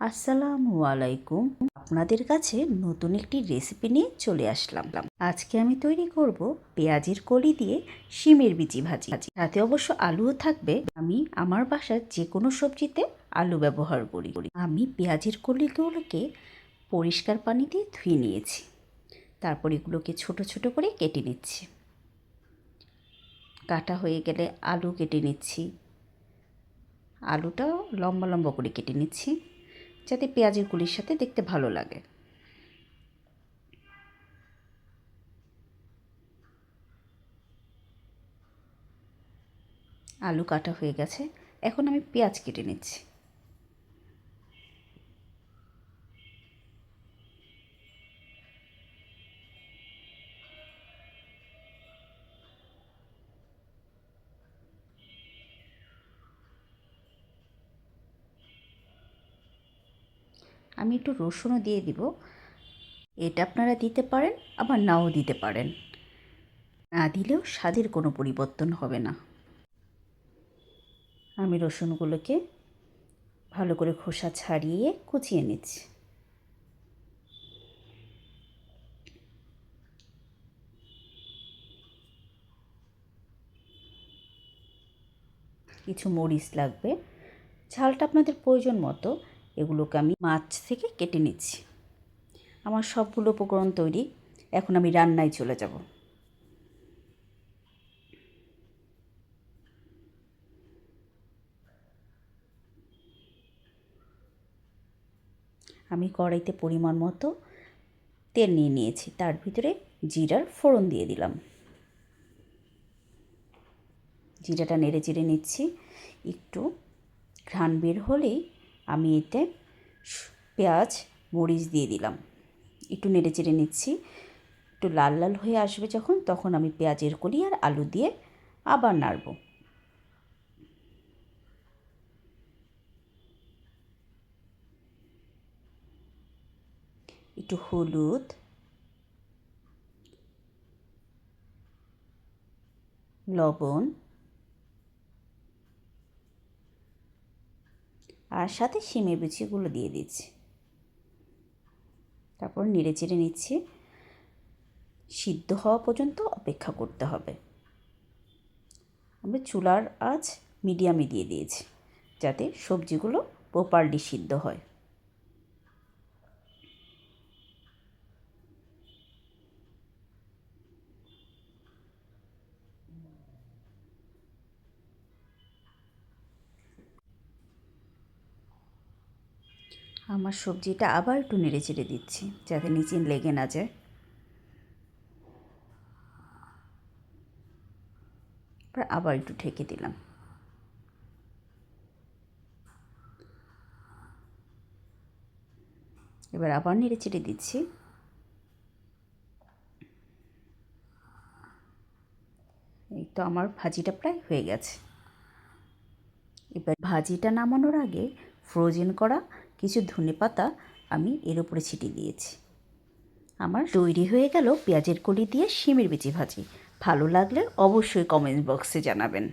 আসসালামু আলাইকুম। আপনাদের কাছে নতুন একটি রেসিপি নিয়ে চলে আসলাম। আজকে আমি তৈরি করব পেঁয়াজের কলি দিয়ে শিমের বিচি ভাজি। ভাজি তাতে অবশ্য আলুও থাকবে। আমি আমার বাসার যে কোনো সবজিতে আলু ব্যবহার করি। আমি পেঁয়াজের কলিগুলোকে পরিষ্কার পানি দিয়ে ধুয়ে নিয়েছি। তারপর এগুলোকে ছোট ছোট করে কেটে নিচ্ছি। কাটা হয়ে গেলে আলু কেটে নিচ্ছি। আলুটাও লম্বা লম্বা করে কেটে নিচ্ছি। যাতে পেঁয়াজের কুলির সাথে দেখতে ভালো লাগে। আলু কাটা হয়ে গেছে। এখন আমি পেঁয়াজ কেটে নিচ্ছি। আমি একটু রসুনও দিয়ে দিব। এটা আপনারা দিতে পারেন, আবার নাও দিতে পারেন। না দিলেও স্বাদের কোনো পরিবর্তন হবে না। আমি রসুনগুলোকে ভালো করে খোসা ছাড়িয়ে কুচিয়ে নিচ্ছি। কিছু মরিচ লাগবে। ঝালটা আপনাদের প্রয়োজন মতো এগুলোকে আমি মাছ থেকে কেটে নিচ্ছি। আমার সবগুলো উপকরণ তৈরি। এখন আমি রান্নায় চলে যাব। আমি কড়াইতে পরিমাণ মতো তেল নিয়ে নিয়েছি। তার ভিতরে জিরার ফোড়ন দিয়ে দিলাম। জিরাটা নেড়ে চেড়ে নিচ্ছি। একটু ঘ্রাণ বের হলেই আমি এতে পেঁয়াজ, মরিচ দিয়ে দিলাম। একটু নেড়ে চেড়ে নিচ্ছি। একটু লাল লাল হয়ে আসবে যখন, তখন আমি পেঁয়াজের কলি আর আলু দিয়ে আবার নাড়ব। একটু হলুদ। লবণ। আর সাথে শিমের বিচিগুলো দিয়ে দিচ্ছি। তারপর নেড়ে চেড়ে নিচ্ছি। সিদ্ধ হওয়া পর্যন্ত অপেক্ষা করতে হবে। আমি চুলার আঁচ মিডিয়ামে দিয়ে দিয়েছি, যাতে সবজিগুলো প্রপারলি সিদ্ধ হয়। আমার সবজিটা আবার একটু নেড়ে চেড়ে দিচ্ছি, যাতে নিচে লেগে না যায়। আবার একটু ঢেকে দিলাম। এবার আবার নেড়ে চেড়ে দিচ্ছি। এই তো আমার ভাজিটা প্রায় হয়ে গেছে। এবার ভাজিটা নামানোর আগে ফ্রোজেন করা কিছু ধনে পাতা আমি এর উপরে ছিটিয়ে দিয়েছি। আমার তৈরি হয়ে গেল পেঁয়াজের কলি দিয়ে শিমের বিচি ভাজি। ভালো লাগলে অবশ্যই কমেন্ট বক্সে জানাবেন।